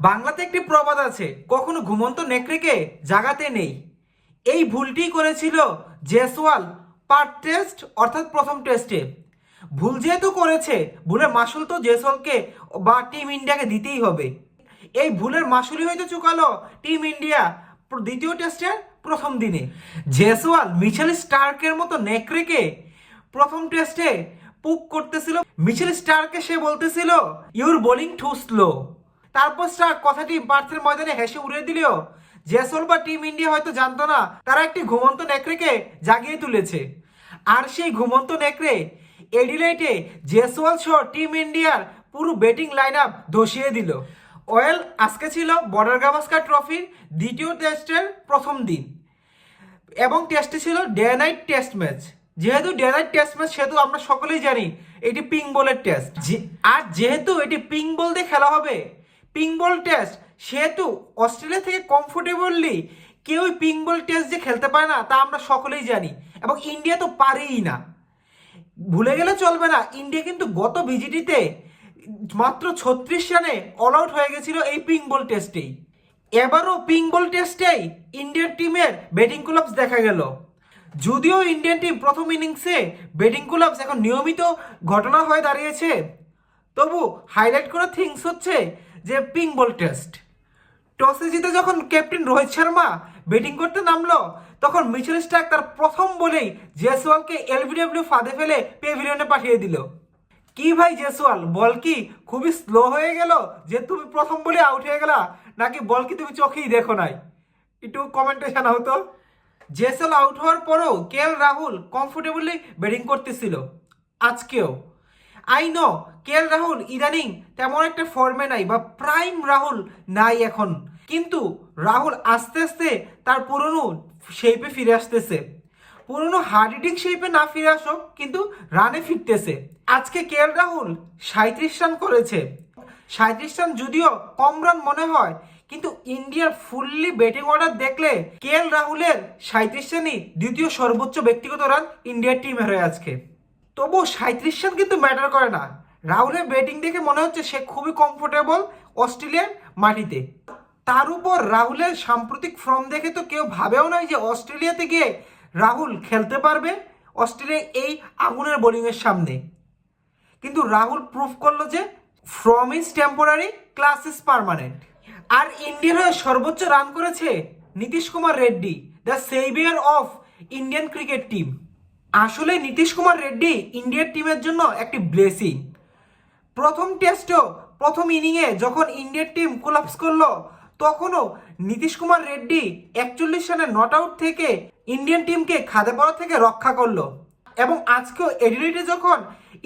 বাংলাতে একটি প্রবাদ আছে, কখনো ঘুমন্ত নেকড়েকে জাগাতে নেই। এই ভুলটি করেছিল জেসওয়াল পার্ট টেস্ট, অর্থাৎ প্রথম টেস্টে। ভুল যেহেতু করেছে, ভুলের মাসুল তো জেসওয়ালকে বা টিম ইন্ডিয়াকে দিতেই হবে। এই ভুলের মাসুলই হয়তো চুকালো টিম ইন্ডিয়া দ্বিতীয় টেস্টের প্রথম দিনে। জেসওয়াল মিচেল স্টার্কের মতো নেকড়েকে প্রথম টেস্টে পুক করতেছিল। মিচেল স্টারকে সে বলতেছিল, ইউর বোলিং টু স্লো। তারপর স্টার কথাটি পার্থের ময়দানে হেসে উড়িয়ে দিলেও জেসল বা টিম ইন্ডিয়া হয়তো জানতো না, তারা একটি ঘুমন্ত নেকড়েকে জাগিয়ে তুলেছে। আর সেই ঘুমন্ত নেকড়ে এডিলাইটে জেসওয়াল সহ টিম ইন্ডিয়ার পুরো ব্যাটিং লাইন আপ ধসিয়ে দিল। ওয়েল, আজকে ছিল বর্ডার গাভাস্কার ট্রফির দ্বিতীয় টেস্টের প্রথম দিন। এবং টেস্টে ছিল ডে নাইট টেস্ট ম্যাচ। যেহেতু ডে নাইট টেস্ট ম্যাচ, সেহেতু আমরা সকলেই জানি এটি পিং বলের টেস্ট। আর যেহেতু এটি পিং বল দিয়ে খেলা হবে পিং বল টেস্ট সেহেতু অস্ট্রেলিয়া থেকে কমফোর্টেবলি কেউই পিং বল টেস্ট যে খেলতে পারে না, তা আমরা সকলেই জানি এবং ইন্ডিয়া তো পারেই না। ভুলে গেলে চলবে না ইন্ডিয়া কিন্তু গত ভিজিটিতে মাত্র ছত্রিশ রানে অল আউট হয়ে গেছিল এই পিং বল টেস্টেই এবারও পিং বল টেস্টেই ইন্ডিয়ান টিমের ব্যাটিং কোলাপস দেখা গেল। যদিও ইন্ডিয়ান টিম প্রথম ইনিংসে ব্যাটিং কোলাপস এখন নিয়মিত ঘটনা হয়ে দাঁড়িয়েছে, তবু হাইলাইট করা থিংস হচ্ছে যে পিং বল টেস্ট টসে জিতে যখন ক্যাপ্টেন রোহিত শর্মা ব্যাটিং করতে নামলো, তখন মিচেল স্টার্ক তার প্রথম বলেই জেসওয়ালকে এলবিডব্লিউ ফাঁদে ফেলে পেভিলিয়নে পাঠিয়ে দিল। কি ভাই জেসওয়াল, বল কি খুবই স্লো হয়ে গেল যে তুমি প্রথম বলে আউট হয়ে গেলা, নাকি বল কি তুমি চোখেই দেখো নাই? একটু কমেন্টে জানাও তো। জেসওয়াল আউট হওয়ার পরেও কে রাহুল কমফোর্টেবলি ব্যাটিং করতেছিল? আজকেও। I know K L Rahul, ইদানিং তেমন একটা ফর্মে নাই বা প্রাইম রাহুল নাই এখন। কিন্তু রাহুল আস্তে আস্তে তার পুরনো শেপে ফিরে আসতেছে। পুরনো হার্ড হিটিং শেপে না ফিরে আসুক, কিন্তু রানে ফিরতেছে। আজকে কে এল রাহুল সাঁত্রিশ রান করেছে। সাঁত্রিশ রান যদিও কম রান মনে হয়, কিন্তু ইন্ডিয়ার ফুললি ব্যাটিং অর্ডার দেখলে কে এল রাহুলের সাঁত্রিশ রানই দ্বিতীয় সর্বোচ্চ ব্যক্তিগত রান ইন্ডিয়ার টিমের হয়ে আজকে। তবু সাঁত্রিশ রান কিন্তু ম্যাটার করে না। রাহুলের ব্যাটিং দেখে মনে হচ্ছে সে খুবই কমফোর্টেবল অস্ট্রেলিয়ার মাটিতে। তার উপর রাহুলের সাম্প্রতিক ফর্ম দেখে তো কেউ ভাবেও নাই যে অস্ট্রেলিয়াতে গিয়ে রাহুল খেলতে পারবে অস্ট্রেলিয়া এই আগুনের বোলিংয়ের সামনে। কিন্তু রাহুল প্রুফ করল যে form is temporary class is permanent আর ইন্ডিয়ার হয়ে সর্বোচ্চ রান করেছে Nitish Kumar Reddy the saviour of Indian cricket team আসলে নীতিশ কুমার রেড্ডি ইন্ডিয়ার টিমের জন্য একটি ব্লেসিং প্রথম টেস্টও প্রথম ইনিংয়ে যখন ইন্ডিয়ার টিম কোলাপস করল, তখনও নীতিশ কুমার রেড্ডি একচল্লিশ রানে নট আউট থেকে ইন্ডিয়ান টিমকে খাদে পড়া থেকে রক্ষা করল। এবং আজকেও এডিলিটে যখন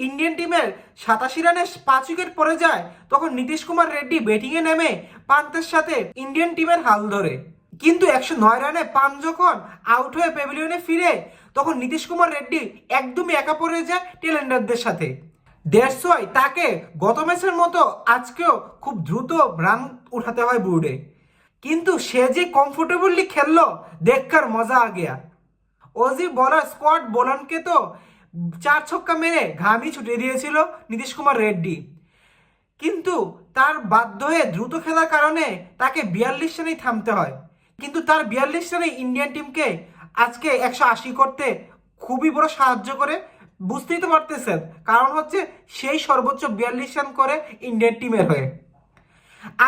ইন্ডিয়ান টিমের সাতাশি রানে পাঁচ উইকেট পড়ে যায়, তখন নীতিশ কুমার রেড্ডি ব্যাটিংয়ে নেমে পান্তের সাথে ইন্ডিয়ান টিমের হাল ধরে। কিন্তু একশো নয় রানে পান যখন আউট হয়ে প্যাভিলিয়নে ফিরে তখন নীতিশ কুমার রেড্ডি একদমই একা পড়ে যায় টেলেন্ডারদের সাথে। দেড়শোয় তাকে গত ম্যাচের মতো আজকেও খুব দ্রুত রান উঠাতে হয় বুড়ে কিন্তু সে যে কমফোর্টেবলি খেললো দেখকার মজা আ গিয়া। ওজি বলার স্কোয়াড বোলানকে তো চার ছক্কা মেরে ঘামই ছুটিয়ে দিয়েছিল নীতিশ কুমার রেড্ডি। কিন্তু তার বাধ্য হয়ে দ্রুত খেলার কারণে তাকে বিয়াল্লিশ রানেই থামতে হয়। কিন্তু তার বিয়াল্লিশ রানে ইন্ডিয়ান টিমকে আজকে একশো আশি করতে খুবই বড় সাহায্য করে, বুঝতেই তো পারতেছেন। কারণ হচ্ছে সেই সর্বোচ্চ বিয়াল্লিশ রান করে ইন্ডিয়ান টিমের হয়ে।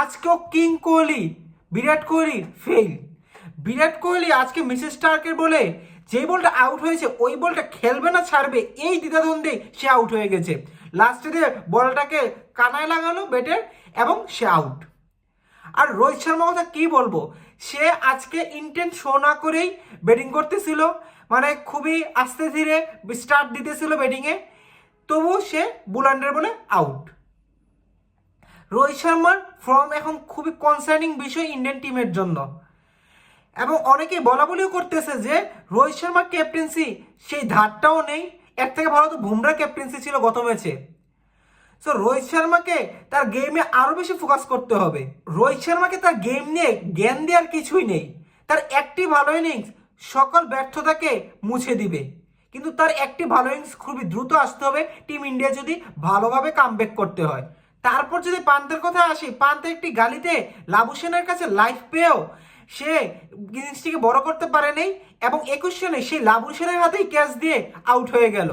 আজকেও কিং কোহলি, বিরাট কোহলি ফেল বিরাট কোহলি আজকে মিসেস স্টার্কের বলে যেই বলটা আউট হয়েছে, ওই বলটা খেলবে না, ছাড়বে। এই দ্বিধাদ্বন্দ্বে সে আউট হয়ে গেছে। লাস্টে বলটাকে কানায় লাগালো ব্যাটের, এবং সে আউট আর রোহিত শর্মার কথা কি বলব? সে আজকে ইন্টেন্ট শো না করেই ব্যাটিং করতেছিল মানে খুবই আস্তে ধীরে স্টার্ট দিতেছিল ব্যাটিংয়ে তবু সে বুলান্ডার বলে আউট রোহিত শর্মার ফর্ম এখন খুবই কনসার্নিং বিষয় ইন্ডিয়ান টিমের জন্য। এবং অনেকেই বলা বলিও করতেছে যে রোহিত শর্মার ক্যাপ্টেন্সি সেই ধারটাও নেই। এর থেকে ভালো তো বুমরা ক্যাপ্টেন্সি ছিল গত ম্যাচে সো রোহিত শর্মাকে তার গেমে আরও বেশি ফোকাস করতে হবে। রোহিত শর্মাকে তার গেম নিয়ে জ্ঞান দেওয়ার কিছুই নেই। তার একটি ভালো ইনিংস সকল ব্যর্থতাকে মুছে দিবে। কিন্তু তার একটি ভালো ইনিংস খুবই দ্রুত আসতে হবে। টিম ইন্ডিয়া যদি ভালোভাবে কামব্যাক করতে হয়। তারপর যদি পান্তের কথা আসি, পান্তে একটি গালিতে লাবুসেনের কাছে লাইফ পেয়েও সে জিনিসটিকে বড় করতে পারেনি এবং একুশ রানে সেই লাবুসেনের হাতেই ক্যাচ দিয়ে আউট হয়ে গেল।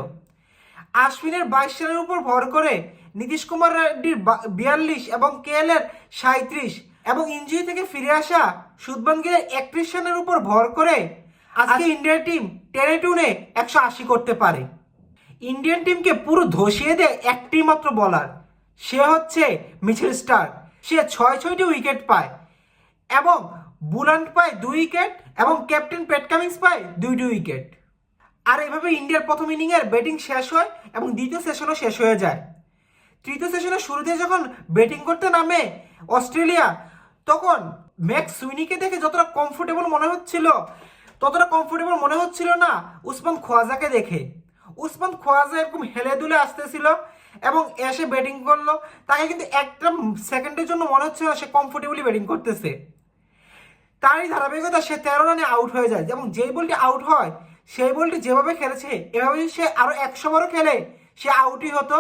আশ্বিনের বাইশ রানের উপর ভর করে নীতিশ কুমার রেড্ডির বিয়াল্লিশ এবং কে এল এর সাঁত্রিশ এবং ইঞ্জুরি থেকে ফিরে আসা সুদমান গিলের একত্রিশ রানের উপর ভর করে আজকে ইন্ডিয়ার টিম টেনে টুনে একশো আশি করতে পারে। ইন্ডিয়ান টিমকে পুরো ধসিয়ে দেয় একটি মাত্র বলার। সে হচ্ছে মিচেল স্টার সে ছয় ছয়টি উইকেট পায় এবং বুলান্ট পায় দুই উইকেট এবং ক্যাপ্টেন পেট কামিংস পায় দুইটি উইকেট। আর এভাবে ইন্ডিয়ার প্রথম ইনিংয়ের ব্যাটিং শেষ হয় এবং দ্বিতীয় সেশনও শেষ হয়ে যায়। তৃতীয় সেশনের শুরুতে যখন ব্যাটিং করতে নামে অস্ট্রেলিয়া, তখন ম্যাক্স সুইনিকে দেখে যতটা কমফোর্টেবল মনে হচ্ছিল, ততটা কমফোর্টেবল মনে হচ্ছিল না উসমান খোয়াজাকে দেখে। উসমান খোয়াজা এরকম হেলে দুলে আসতেছিল এবং এসে ব্যাটিং করল। তাকে কিন্তু একটা সেকেন্ডের জন্য মনে হচ্ছিল সে কমফোর্টেবলি ব্যাটিং করতেছে। তারই ধারাবাহিকতা সে তেরো রানে আউট হয়ে যায় এবং যেই বলটি আউট হয় সেই বলটি যেভাবে খেলেছে, এভাবে সে আরও একশো বারও খেলে, সে আউটই হতো।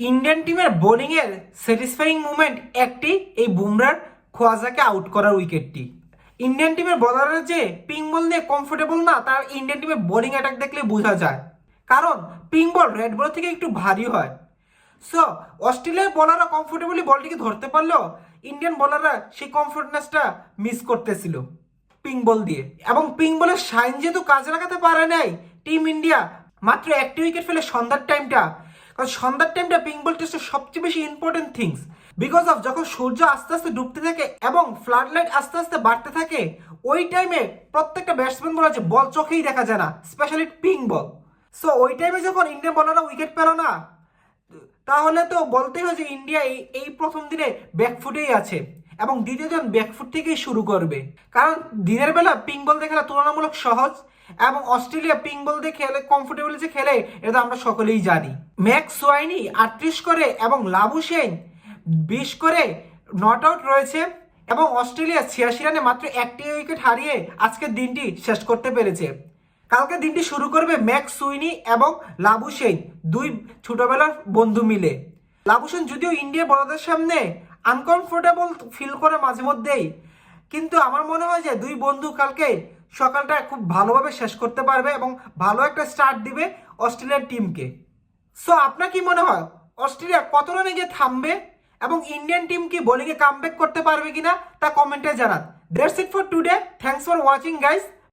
ইন্ডিয়ান টিমের বোলিং এর স্যাটিসফাইং মুভমেন্ট একটি, এই বুমরার খোয়াজাকে আউট করার উইকেটটি। ইন্ডিয়ান টিমের বলাররা যে পিং বল নিয়ে কমফোর্টেবল না, তার ইন্ডিয়ান টিমের বোলিং অ্যাটাক দেখলে বোঝা যায়। কারণ পিং বল রেড বল থেকে একটু ভারী হয়। সো অস্ট্রেলিয়ার বলাররা কমফোর্টেবলি বলটিকে ধরতে পারলেও, ইন্ডিয়ান বলাররা সেই কমফোর্টনেসটা মিস করতেছিল। পিং বল দিয়ে। এবং পিং বলের সাইন যেহেতু কাজে লাগাতে পারে নাই টিম ইন্ডিয়া মাত্র একটি উইকেট ফেলে সন্ধ্যার টাইমটা কারণ সন্ধ্যার টাইমটা পিং বল টেস্টের সবচেয়ে বেশি ইম্পর্টেন্ট থিংস বিকজ অফ যখন সূর্য আস্তে আস্তে ডুবতে থাকে এবং ফ্লাড লাইট আস্তে আস্তে বাড়তে থাকে, ওই টাইমে প্রত্যেকটা ব্যাটসম্যান বলা যে বল চোখেই দেখা যায় না স্পেশালি পিং বল সো ওই টাইমে যখন ইন্ডিয়ান বলাররা উইকেট পেল না, তাহলে তো বলতেই হয় যে ইন্ডিয়া এই এই প্রথম দিনে ব্যাকফুটেই আছে। এবং দ্বিতীয়জন ব্যাকফুট থেকেই শুরু করবে। কারণ দিনের বেলা পিং বল দিয়ে তুলনামূলক সহজ এবং অস্ট্রেলিয়া পিং বল দিয়ে খেলে কমফোর্টেবল যে খেলে, এটা আমরা সকলেই জানি। ম্যাক্স সোয়াইনি আটত্রিশ করে এবং লাবু সেন বিশ করে নট আউট রয়েছে এবং অস্ট্রেলিয়া ছিয়াশি রানে মাত্র একটি উইকেট হারিয়ে আজকের দিনটি শেষ করতে পেরেছে। কালকে দিনটি শুরু করবে ম্যাক্স সুইনি এবং লাবু সেন, দুই ছোটবেলার বন্ধু মিলে। লাবু সেন যদিও ইন্ডিয়া বড়দের সামনে আনকমফোর্টেবল ফিল করে মাঝে মধ্যেই। কিন্তু আমার মনে হয় যে দুই বন্ধু কালকে সকালটা খুব ভালোভাবে শেষ করতে পারবে এবং ভালো একটা স্টার্ট দিবে অস্ট্রেলিয়ার টিমকে সো আপনার কি মনে হয়? অস্ট্রেলিয়া কত রানে গিয়ে থামবে এবং ইন্ডিয়ান টিম কি বোলিংয়ে কামব্যাক করতে পারবে কিনা তা কমেন্টে জানান। That's it for today thanks for watching guys